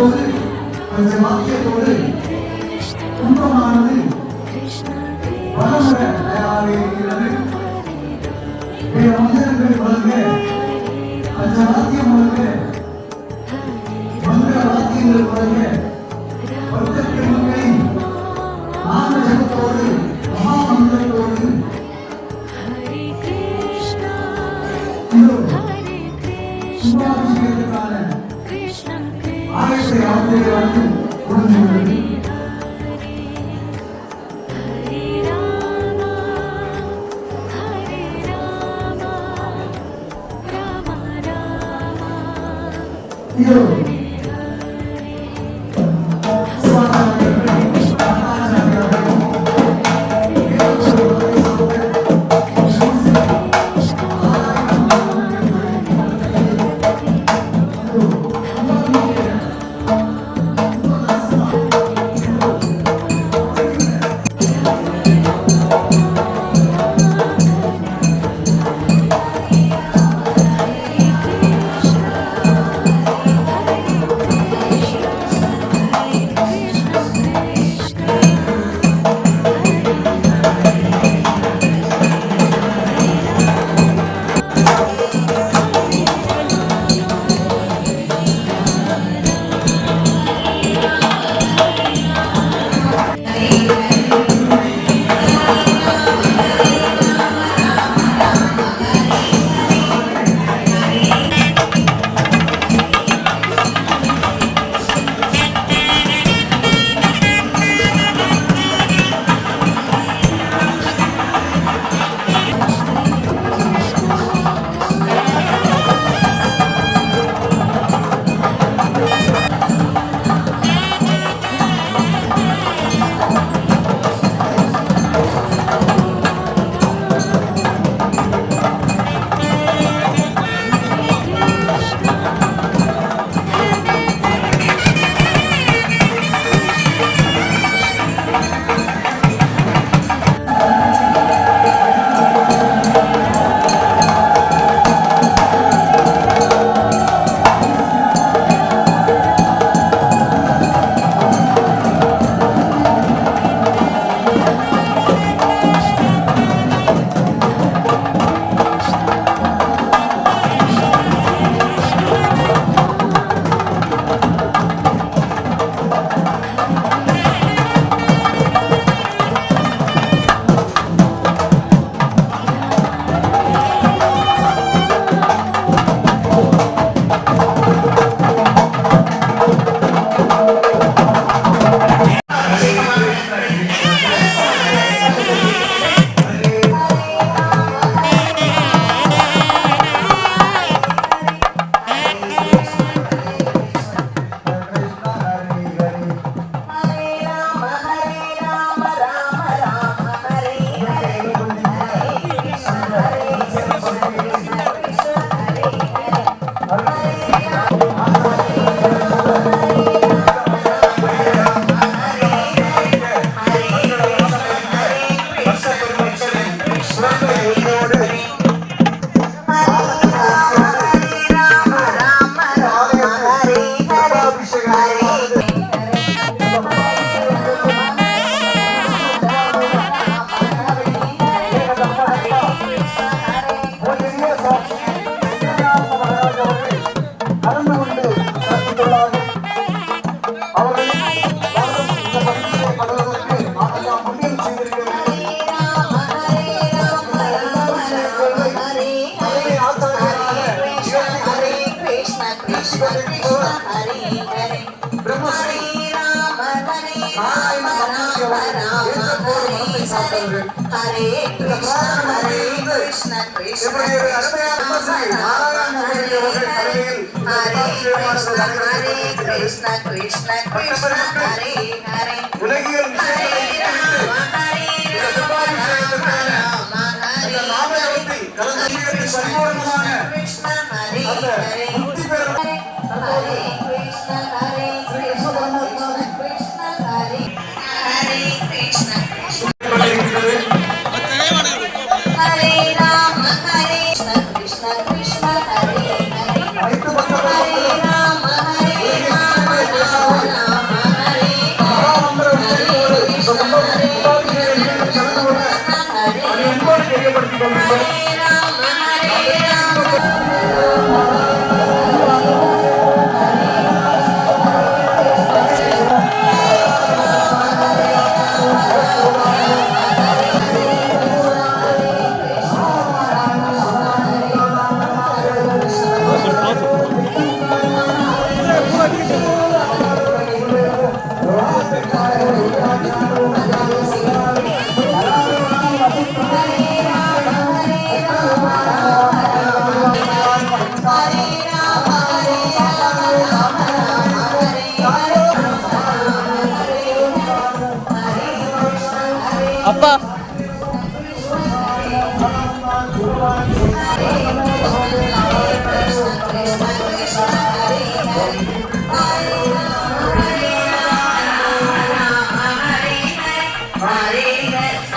தற்போது அந்த வாக்கியத்தோடு துன்பமானது பலமுறை தயாராக இருக்கிறது பிற மனிதர்கள் வழங்க அந்த வாக்கியம் வழங்க மந்திர வாக்கியங்கள் வழங்க வருத்தத்தின் மக்களின் நாம ஜபத்தோடு மகர்ஷி அவர்கள் தலைமையில் இந்த பிரார்த்தனையானது நடைபெற்று கிருஷ்ண கிருஷ்ண கிருஷ்ண ஹரே ஹரே உலகியல் கலந்து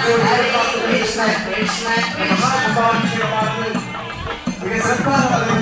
Good Hari Krishna Krishna Krishna Hare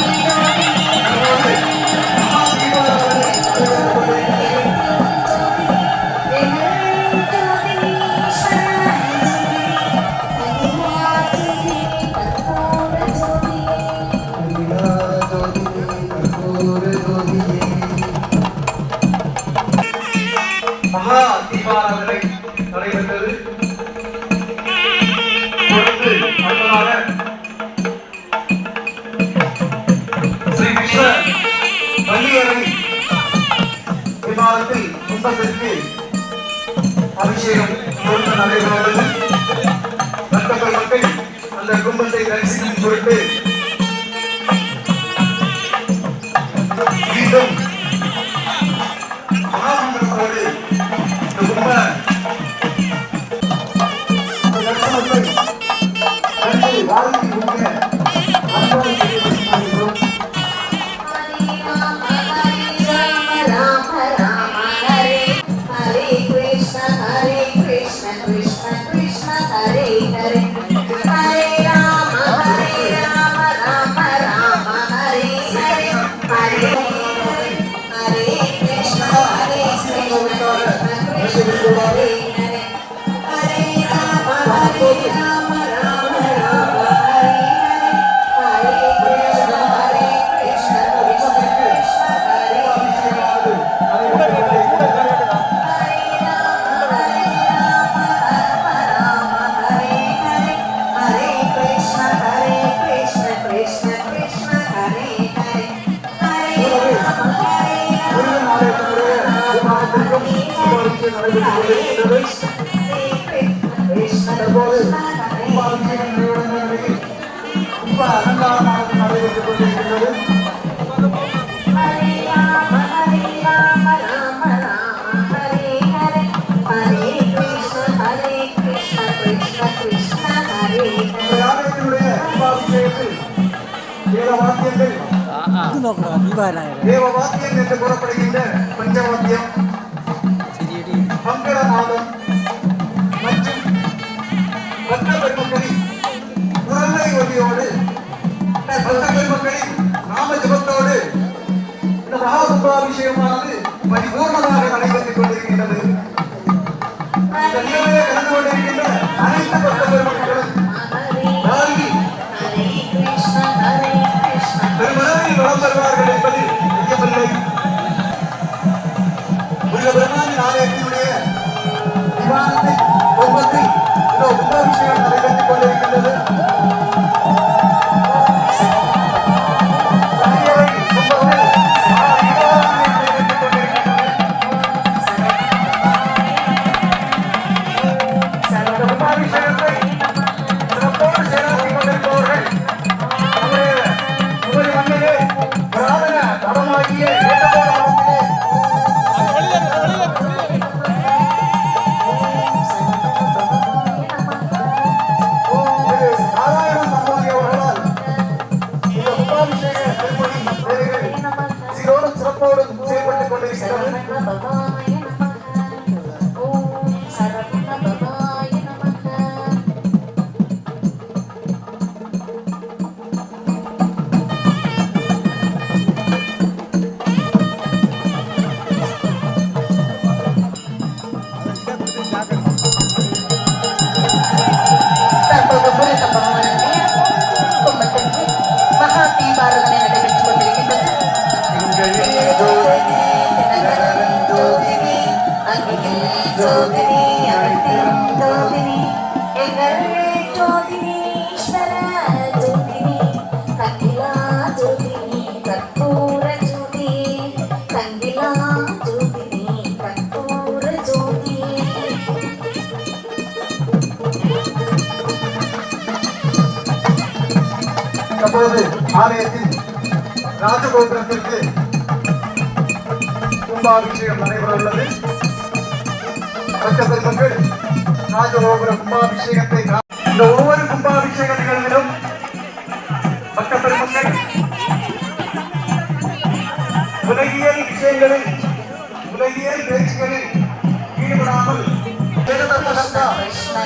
தற்போது ரொம்ப அலங்காரமாக நடைபெற்றுக் கொண்டிருக்கிறது தேவ வாத்தியம் என்று கூறப்படுகின்ற பஞ்சவாத்தியம் மங்கள மாதம் நம்பிக்கையோடு மக்களின் நாம ஜபத்தோடு இந்த மகாகும்பாபிஷேகமானது பரிபூர்ணமாக நடைபெற்றுக் கொண்டிருக்கின்றது. பெருமளவில் வளம் பெறுவார்கள் கும்பாபிஷேகம் நடைபெற உள்ளது. பக்தர்கள் மக்கள் ராஜகோபுர கும்பாபிஷேகத்தை இந்த ஒவ்வொரு கும்பாபிஷேக நிகழ்விலும் பக்த பெருமக்கள் உலகியல் விஷயங்களில் உலகியல் பேச்சுகளில் ஈடுபடாமல்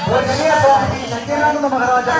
ஒரு இளைய சுவாமி சத்யநாராயண மகாராஜா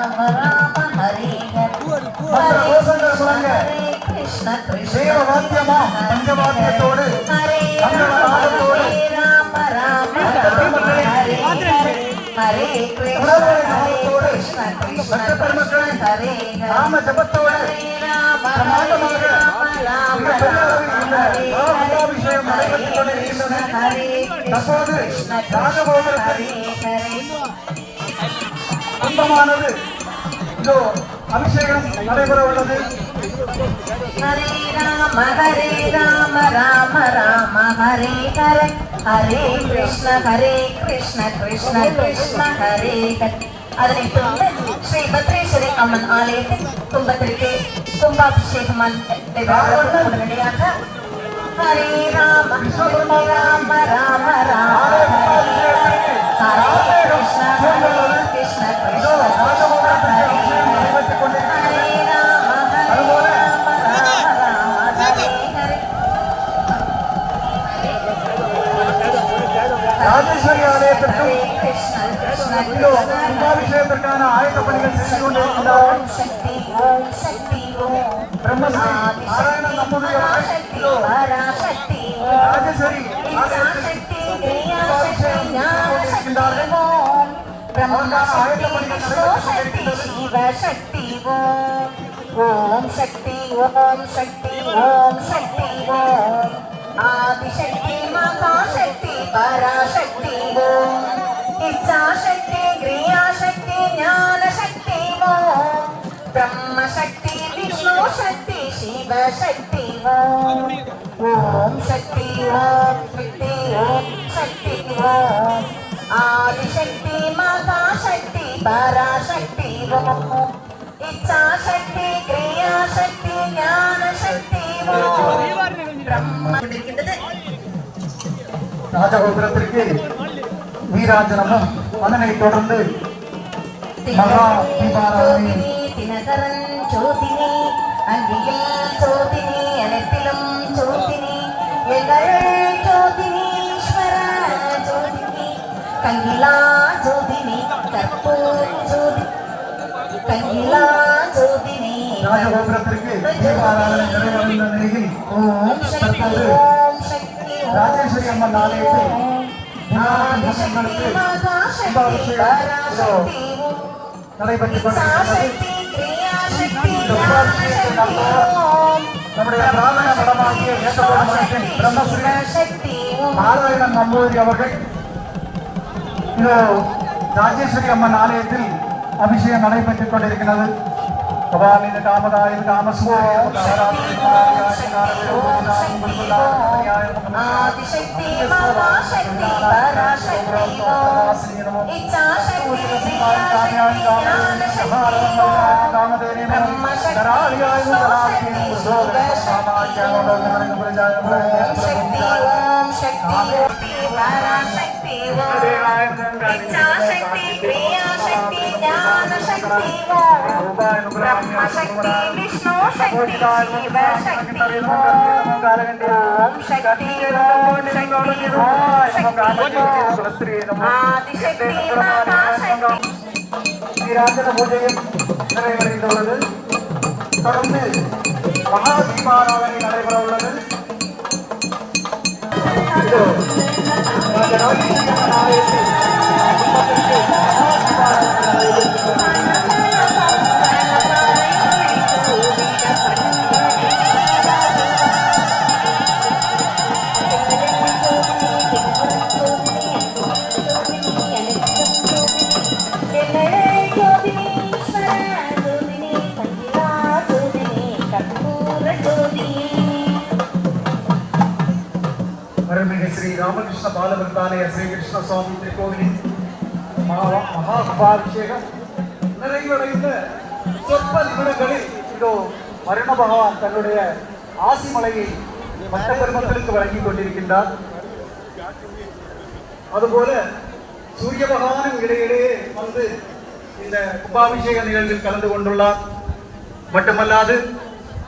ராம மிகப்பெரிய ராம அளவில் இந்த ஹரே மகாபிஷேகம் ஹரே நடைபெற்றுக் கொண்டிருக்கின்றன தற்போது ஹரே கும்பமானது இதோ அபிஷேகம் நடைபெற உள்ளது ஹரே ராம ஹரே ராம ராம ராம ஹரே ஹரே ஹரே கிருஷ்ண ஹரே கிருஷ்ண கிருஷ்ண கிருஷ்ண ஹரே ஹரே அதனைத் தொடர்ந்து ஸ்ரீ பத்ரேஸ்வரி அம்மன் ஆலயத்தின் கும்பத்திற்கு கும்பாபிஷேகம் நடைபெறுவதற்கு உடனடியாக ஹரே ராம ஹரே ராம ராம பிரம்மசக்தி விஷ்ணுசக்தி சிவசக்தி ஓம் ஓம் சக்தி ஓம் சக்தி ஓம் சக்தி ஓம் ஆதிசக்தி மகாசக்தி பராசக்தி ஓம் இச்சாசக்தி கிரியாசக்தி ஞானசக்தி ஓம் பிரம்மசக்தி விஷ்ணுசக்தி சிவசக்தி ஓம் ஓம் சக்தி ஓம் சக்தி ஓம் சக்தி ஓம் ஆதிசக்தி மகாசக்தி பராசக்தி ஓம் இச்சாசக்தி கிரியாசக்தி பிரம்ம இருக்கின்றது ராஜகோபுரத்திற்கு வீராஞ்சனமும் அதனைத் தொடர்ந்து மகா தீபாராதனை தினகரன் ஜோதினி அங்கியில் ஜோதினி அனைத்திலும் ஜோதினி எங்கள் ஜோதினி ஈஸ்வர ஜோதினி கங்கிலா ஜோதினி கற்பூர் ஜோதி கங்கிலா ஜோதினி ராஜகோபுரத்திற்கு தீபாராதனை நிறைவடைந்த நிலையில் ஓம் சக்தி தற்போது ஓம் சக்தி ஓம் ராஜேஸ்வரி அம்மன் ஆலயத்தில் ஆதிசக்தி மகாசக்தி பராசக்தி ஓம் நடைபெற்றுக் கொண்டிருக்கிறது சாசக்தி கிரியாசக்தி ஞானசக்தி ஓம் நம்முடைய பிராமண மடமாகிய ஏற்றப்படும் மடத்தின் பிரம்மஸ்ரீ சக்தி ஓம் நாராயணன் நம்பூதிரி அவர்கள் இதோ ராஜேஸ்வரி அம்மன் ஆலயத்தில் அபிஷேகம் நடைபெற்றுக் கொண்டிருக்கிறது. கபாலித காமதாய காமசூரிய ஆதிசக்தி வா இச்சாசக்தி கிரியாசக்தி ஞான சக்தி தொடர்ந்து மகா நடைபெற உள்ளது இதோ, ராஜராஜேஸ்வரி ராமகிருஷ்ண பாலவர்தாலய ஸ்ரீகிருஷ்ண சுவாமி திருக்கோவிலின் மகா நிறைவடைந்த சொற்ப நிமிடங்களில் இதோ வருண பகவான் தன்னுடைய ஆசிமலையை மற்ற பெருமக்களுக்கு வழங்கிக் கொண்டிருக்கின்றார் அதுபோல சூரிய பகவானும் இடையிடையே வந்து இந்த கும்பாபிஷேக நிகழ்வில் கலந்து கொண்டுள்ளார் மட்டுமல்லாது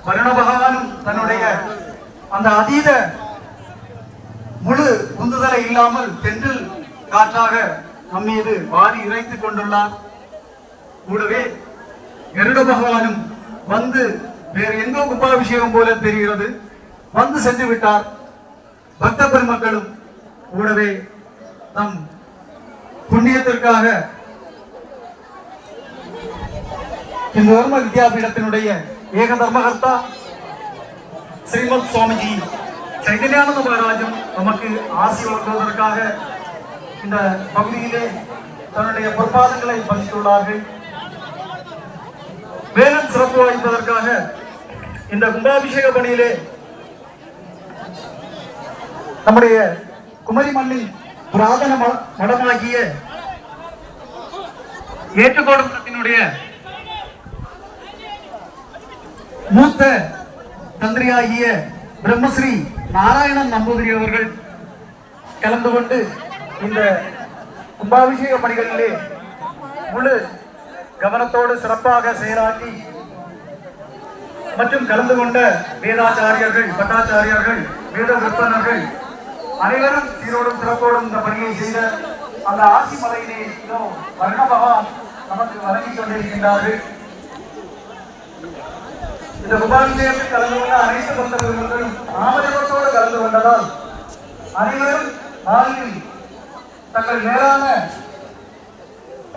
வருண பகவானும் தன்னுடைய அந்த அதீத முழு உந்துதலை இல்லாமல் தென்றல் காற்றாக நம்மீது வாரி இறைத்துக் கொண்டுள்ளார். கூடவே கருட பகவானும் வந்து வேறு எங்கோ கும்பாபிஷேகம் போல தெரிகிறது. வந்து சென்று விட்டார். பக்த பெருமக்களும் கூடவே நம் புண்ணியத்திற்காக இந்த தர்ம வித்யாபீடத்தினுடைய ஏக தர்மகர்த்தா ஸ்ரீமத் சுவாமிஜி. சைதன்யானந்த மகாராஜும் நமக்கு ஆசி வழங்குவதற்காக இந்த பகுதியிலே தன்னுடைய பொற்பாதங்களை பதித்துள்ளார்கள் மேலும் சிறப்பு வாய்ப்பதற்காக இந்த கும்பாபிஷேக பணியிலே நம்முடைய குமரி மண்ணின் புராதன மடமாகிய ஏற்றுக்கோடத்தினுடைய மூத்த தந்திரியாகிய பிரம்மஸ்ரீ நாராயணன் நம்பூதிரி அவர்கள் கலந்து கொண்டு இந்த கும்பாபிஷேக பணிகளிலே முழு கவனத்தோடு சிறப்பாக செயலாற்றி மற்றும் கலந்து கொண்ட வேதாச்சாரியர்கள் பட்டாச்சாரியர்கள் வேத விற்பனர்கள் அனைவரும் சீரோடும் சிறப்போடும் இந்த பணியை செய்த அந்த ஆசி மலையிலே வர்ண பகவான் நமக்கு வழங்கிக் கொண்டிருக்கின்றார்கள். இந்த கும்பாபிஷேகத்தில் கலந்து கொண்ட அனைத்து பக்த பெருமக்களும் நாமஜபத்தோடு கலந்து கொண்டதால் அனைவரும் நாளில் தங்கள் மேலான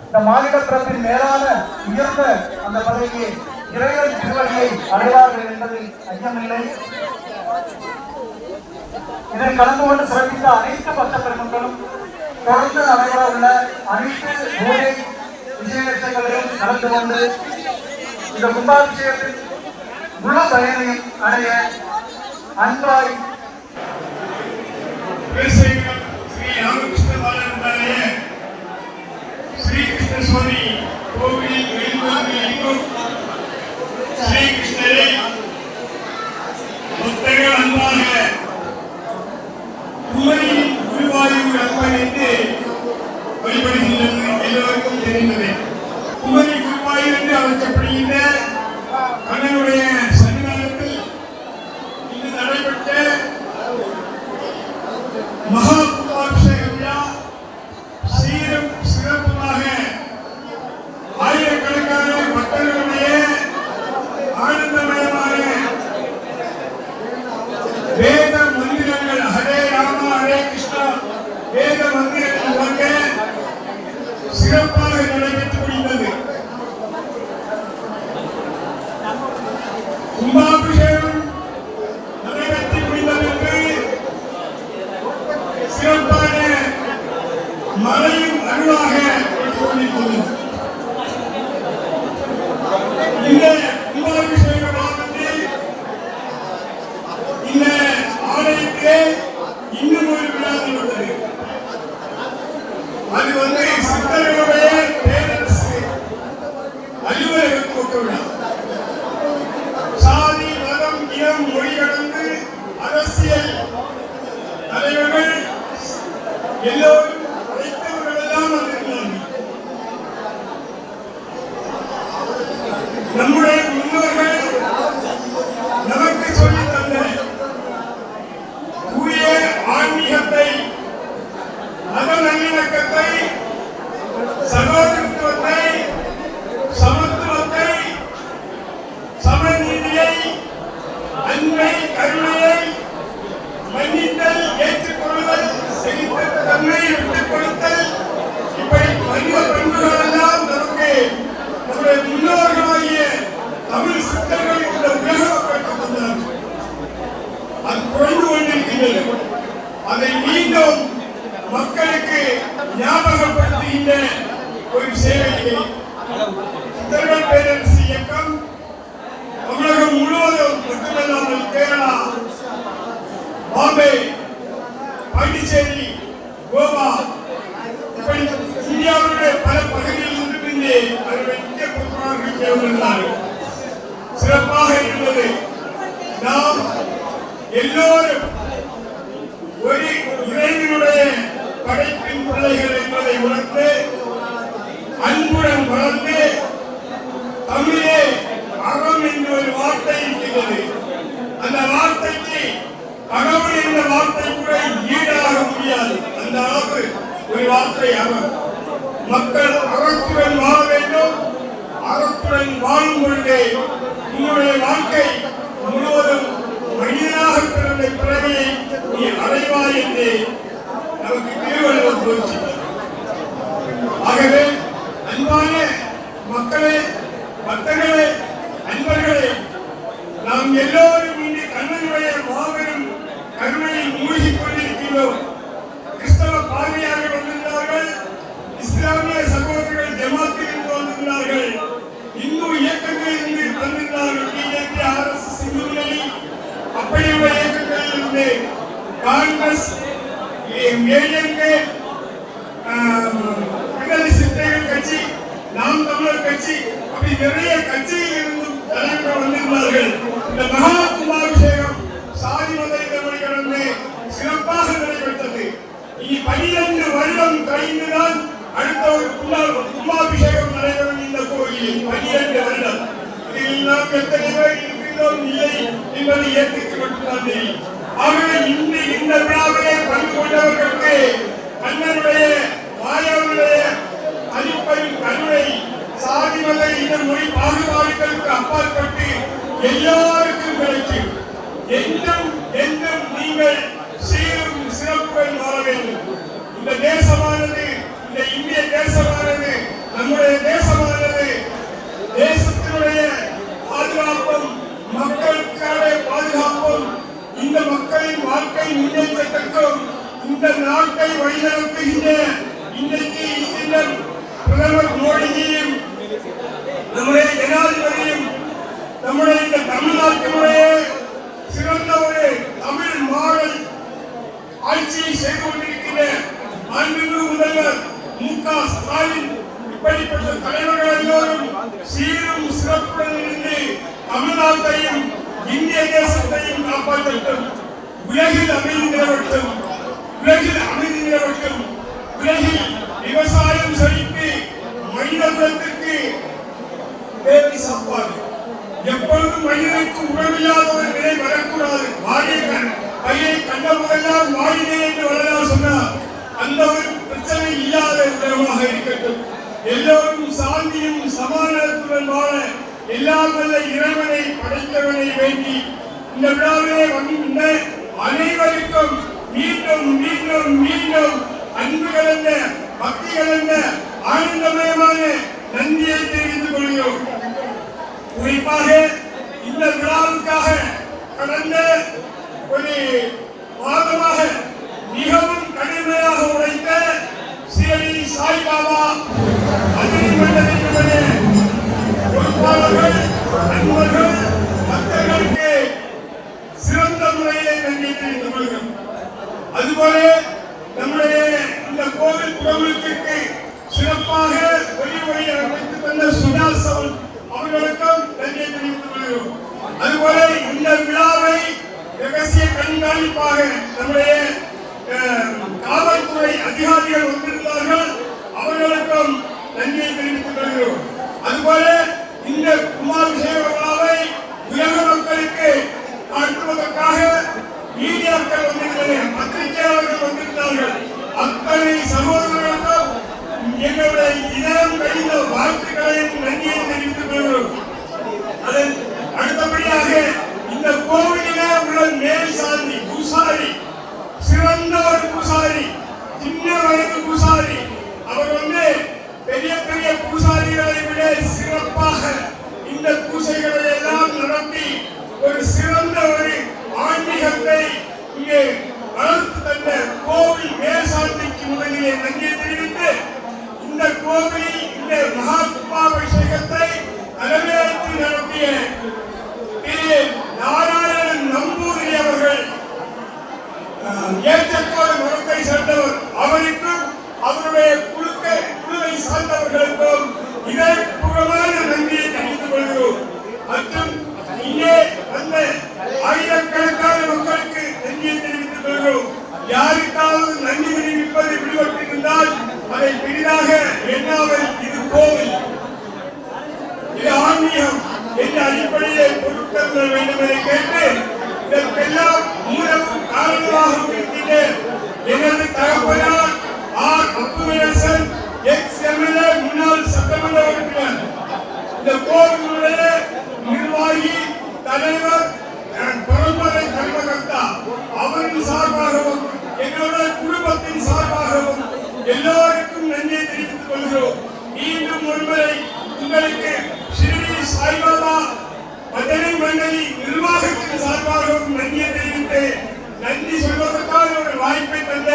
இந்த மாநில பிறப்பின் மேலான உயர்ந்த அந்த பதவியை இறைவன் திருவடியை அடைவார்கள் என்பதில் ஐயமில்லை. இதை கலந்து கொண்டு சிறப்பித்த அனைத்து பக்த பெருமக்களும் தொடர்ந்து நடைபெற உள்ள அனைத்து பூஜை விசேஷங்களிலும் கலந்து கொண்டு இந்த கும்பாபிஷேகத்தின் முழு பயனையும் அடைய அன்பாய். ஸ்ரீ கிருஷ்ண சுவாமி கோவிலில் ஸ்ரீ கிருஷ்ண மழையின் அருளாக கோயில் కూడా காங்கிரஸ் ஏடிஎம்கே கட்சி நாம் தமிழர் கட்சி அப்படி நிறைய கட்சியில் இருந்தும் தலைவர்கள் வந்திருந்தார்கள். இந்த மகா கும்பாபிஷேகம் சாதி மத கடந்து சிறப்பாக நடைபெற்றது. இனி பனிரெண்டு வருடம் கழிந்துதான் அடுத்த ஒரு கும்பாபிஷேகம் நடைபெறும் இந்த கோயிலில் பனிரெண்டு வருடம். இதில் நாம் எத்தனை பேர் இருக்கின்றோம் இல்லை என்பதை ஏற்றுக்கொண்டு தான் தெரியும். ஆகவே இன்று இந்த விழாவிலே பங்கு கொண்டவர்களுக்கு மன்னருடைய மாயவனுடைய அடிப்படையில் கருணை சாதி மத இந்த மொழி பாகுபாடுகளுக்கு அப்பாற்பட்டு எல்லாருக்கும் கிடைக்கும் என்றும் என்றும் நீங்கள் சீரும் சிறப்புடன் வாழ வேண்டும். இந்த தேசமானது இல்லாமல் இறைவனை படைத்தவனை வேண்டி இந்த விழாவிலே வந்த அனைவருக்கும் மீண்டும் மீண்டும் மீண்டும் அன்பு கலந்த பக்தி கலந்த ஆனந்தமயமான நன்றியை தெரிந்து கொள்கிறோம். குறிப்பாக இந்த விழாவுக்காக கடந்த ஒரு மாதமாக மிகவும் கடுமையாக உழைத்த சிறி சாய்பாபா அதிரி தோழர்கள் நண்பர்கள் மக்களுக்கு சிறந்த முறையிலே நன்றியை தெரிந்து கொள்கிறோம் அதுபோல நம்முடைய இந்த கோவில் புறவிற்கு எக்ஸ் முன்னாள் சட்டமன்ற உறுப்பினர். இந்த கோவிலுடைய நிர்வாகி தலைவர் பரம்பரை கர்மகர்த்தா அவரின் சார்பாகவும் எங்களுடைய குடும்பத்தின் சார்பாகவும் எல்லோருக்கும் நன்றியை தெரிவித்துக் கொள்கிறோம். மீண்டும் ஒருமுறை உங்களுக்கு ஸ்ரீ சாய்பாபா பஜனை மண்டலி நிர்வாகத்தின் சார்பாகவும் நன்றியை தெரிவித்து நன்றி சொல்வதற்கான ஒரு வாய்ப்பை தந்த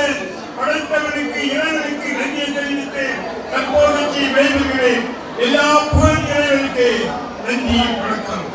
படைத்தவனுக்கு இறைவனுக்கு நன்றியை தெரிவித்து தற்போதைக்கு வேண்டுகிறேன். எல்லா புகழ் இறைவனுக்கு நன்றி வணக்கம்.